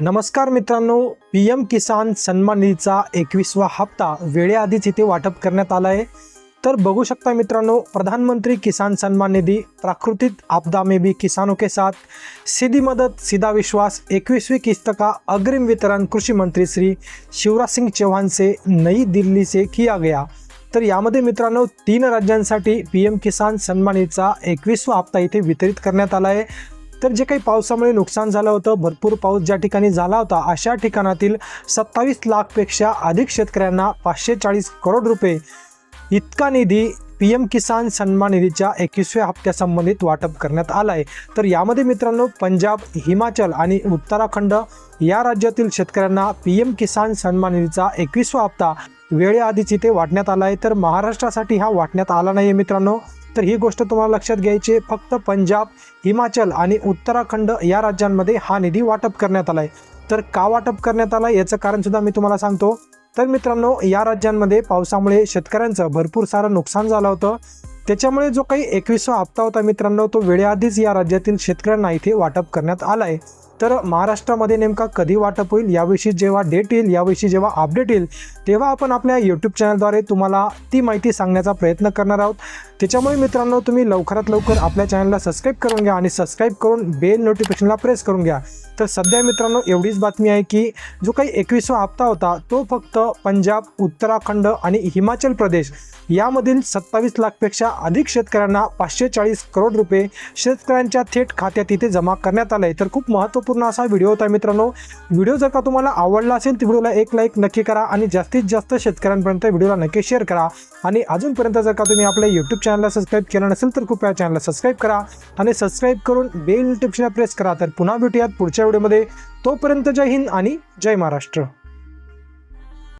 नमस्कार मित्रांनो P M किसान सन्मान निधीचा एकवीसवा हप्ता वेळेआधीच इथे वाटप करण्यात आला आहे. तर बघू शकता मित्रांनो प्रधानमंत्री किसान सन्मान निधी प्राकृतिक आपदा में भी किसानों के साथ सीधी मदत सीधा विश्वास एकवीसवी किस्त का अग्रिम वितरण कृषी मंत्री श्री शिवराज सिंग चौहान से नई दिल्ली से किया गया। तर यामध्ये मित्रांनो तीन राज्यांसाठी पी एम किसान सन्मान निधीचा एकवीसवा हप्ता इथे वितरित करण्यात आला आहे. तर जे काही पावसामुळे नुकसान झालं होतं भरपूर पाऊस ज्या ठिकाणी झाला होता अशा ठिकाणातील सत्तावीस लाखपेक्षा अधिक शेतकऱ्यांना पाचशे चाळीस करोड रुपये इतका निधी पी एम किसान सन्मान निधीच्या एकवीसव्या हप्त्यासंबंधित वाटप करण्यात आला आहे तर यामध्ये मित्रांनो पंजाब हिमाचल आणि उत्तराखंड या राज्यातील शेतकऱ्यांना पी एम किसान सन्मान निधीचा एकवीसवा हप्ता वेळेआधीच इथे वाटण्यात आला आहे तर महाराष्ट्रासाठी हा वाटण्यात आला नाही आहे मित्रांनो. तर ही गोष्ट तुम्हाला लक्षात घ्यायची फक्त पंजाब हिमाचल आणि उत्तराखंड या राज्यांमध्ये हा निधी वाटप करण्यात आला आहे तर का वाटप करण्यात आला याचं कारण सुद्धा मी तुम्हाला सांगतो. तर मित्रांनो या राज्यांमध्ये पावसामुळे शेतकऱ्यांचं भरपूर सारं नुकसान झालं होतं. त्याच्यामुळे जो काही एकवीसवा हप्ता होता मित्रांनो तो वेळेआधीच या राज्यातील शेतकऱ्यांना इथे वाटप करण्यात आला आहे तर महाराष्ट्रामध्ये नेमका कधी वाटप होईल याविषयी जेव्हा डेट येईल याविषयी जेव्हा अपडेट येईल तेव्हा आपण आपल्या यूट्यूब चॅनलद्वारे तुम्हाला ती माहिती सांगण्याचा प्रयत्न करणार आहोत. त्याच्यामुळे मित्रांनो तुम्ही लवकरात लवकर आपल्या चॅनलला सबस्क्राईब करून घ्या आणि सबस्क्राईब करून बेल नोटिफिकेशनला प्रेस करून घ्या. तर सध्या मित्रांनो एवढीच बातमी आहे की जो काही एकवीसवा हप्ता होता तो फक्त पंजाब उत्तराखंड आणि हिमाचल प्रदेश यामधील सत्तावीस लाखपेक्षा अधिक शेतकऱ्यांना पाचशे चाळीस करोड रुपये शेतकऱ्यांच्या थेट खात्यात इथे जमा करण्यात आले तर खूप महत्त्वपूर्ण असा व्हिडिओ होता मित्रांनो. व्हिडिओ जर का तुम्हाला आवडला असेल तर व्हिडिओला एक लाईक नक्की करा आणि जास्तीत जास्त शेतकऱ्यांपर्यंत व्हिडिओला नक्की शेअर करा. आणि अजूनपर्यंत जर का तुम्ही आपल्या यूट्यूब चॅनलला सबस्क्राईब केलं नसेल तर कृपया चॅनलला सबस्क्राईब करा आणि सबस्क्राईब करून बेल नोटिफिकेशन प्रेस करा. तर पुन्हा भेटूयात पुढच्या व्हिडिओमध्ये. तोपर्यंत जय हिंद आणि जय महाराष्ट्र.